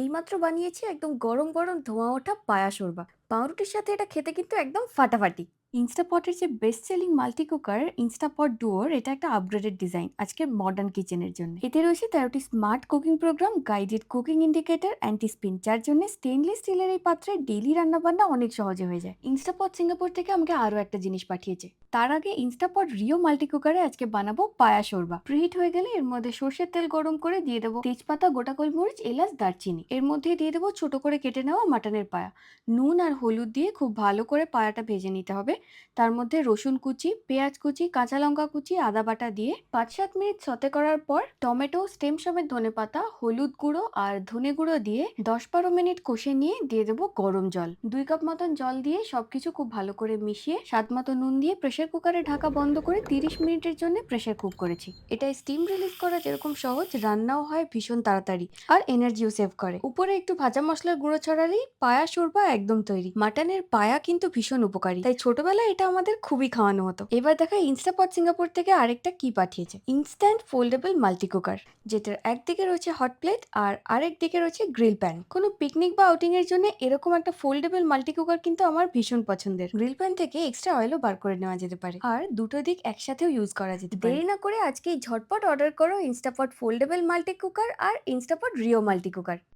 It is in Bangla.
এইমাত্র বানিয়েছি একদম গরম গরম ধোঁয়া ওঠা পায়া শোরবা। পাউরুটির সাথে এটা খেতে কিন্তু একদম ফাটাফাটি। ইনস্টাপটের যে best selling multi cooker Instant Pot door, এটা একটা আপগ্রেডেড ডিজাইন আজকের মডার্ন কিচেনের জন্য। এতে রয়েছে তেরোটি smart cooking program guided cooking indicator anti spin যার জন্য স্টেনলেস স্টিলের এই পাত্রে ডেইলি রান্নাবান্না অনেক সহজে হয়ে যায়। ইনস্টাপট সিঙ্গাপুর থেকে আমাকে আরও একটা জিনিস পাঠিয়েছে। তার আগে ইনস্টাপট রিও মাল্টি কুকারে আজকে বানাবো পায়া শোরবা। প্রিহিট হয়ে গেলে এর মধ্যে সর্ষের তেল গরম করে দিয়ে দেবো তেজপাতা, গোটা গোলমরিচ, এলাচ, দারচিনি। এর মধ্যে দিয়ে দেবো ছোট করে কেটে নেওয়া মাটনের পায়া। নুন আর হলুদ দিয়ে খুব ভালো করে পায়াটা ভেজে নিতে হবে। তার মধ্যে রসুন কুচি, পেঁয়াজ কুচি, কাঁচা লঙ্কা কুচি, আদা বাটা দিয়ে পাঁচ সাত মিনিট সতে করার পর টমেটো, স্টেম সমেত ধনে পাতা, হলুদ গুঁড়ো আর ধনে গুঁড়ো দিয়ে দশ বারো মিনিট কষে নিয়ে দিয়ে দেবো গরম জল। দুই কাপ মতন জল দিয়ে সবকিছু খুব ভালো করে মিশিয়ে স্বাদ মতো নুন দিয়ে প্রেসার কুকারে ঢাকা বন্ধ করে তিরিশ মিনিটের জন্য প্রেসার কুক করেছি। এটা স্টিম রিলিজ করা যেরকম সহজ, রান্নাও হয় ভীষণ তাড়াতাড়ি আর এনার্জিও সেভ করে। উপরে একটু ভাজা মশলার গুঁড়ো ছড়ালেই পায়া শোরবা একদম তৈরি। মাটনের পায়া কিন্তু ভীষণ উপকারী, তাই ছোটবেলায় এটা আমাদের খুবই খাওয়ানো হতো। এবার দেখা ইনস্টাপট সিঙ্গাপুর থেকে আরেকটা কি পাঠিয়েছে? ইনস্ট্যান্ট ফোল্ডেবল মাল্টি কুকার যেটার একদিকে রয়েছে হট প্লেট আর আরেক দিকে রয়েছে গ্রিল প্যান কোনো পিকনিক বা আউটিং এর জন্য এরকম একটা ফোল্ডেবল মাল্টি কুকার কিন্তু আমার ভীষণ পছন্দের। গ্রিল প্যান থেকে এক্সট্রা অয়েলও বার করে নেওয়া যেতে পারে। আর দুটো দিক একসাথেও ইউজ করা যেতে পারে। দেরি না করে আজকেই ঝটপট অর্ডার করো Instant Pot foldable multi cooker আর Instant Pot Rio multi cooker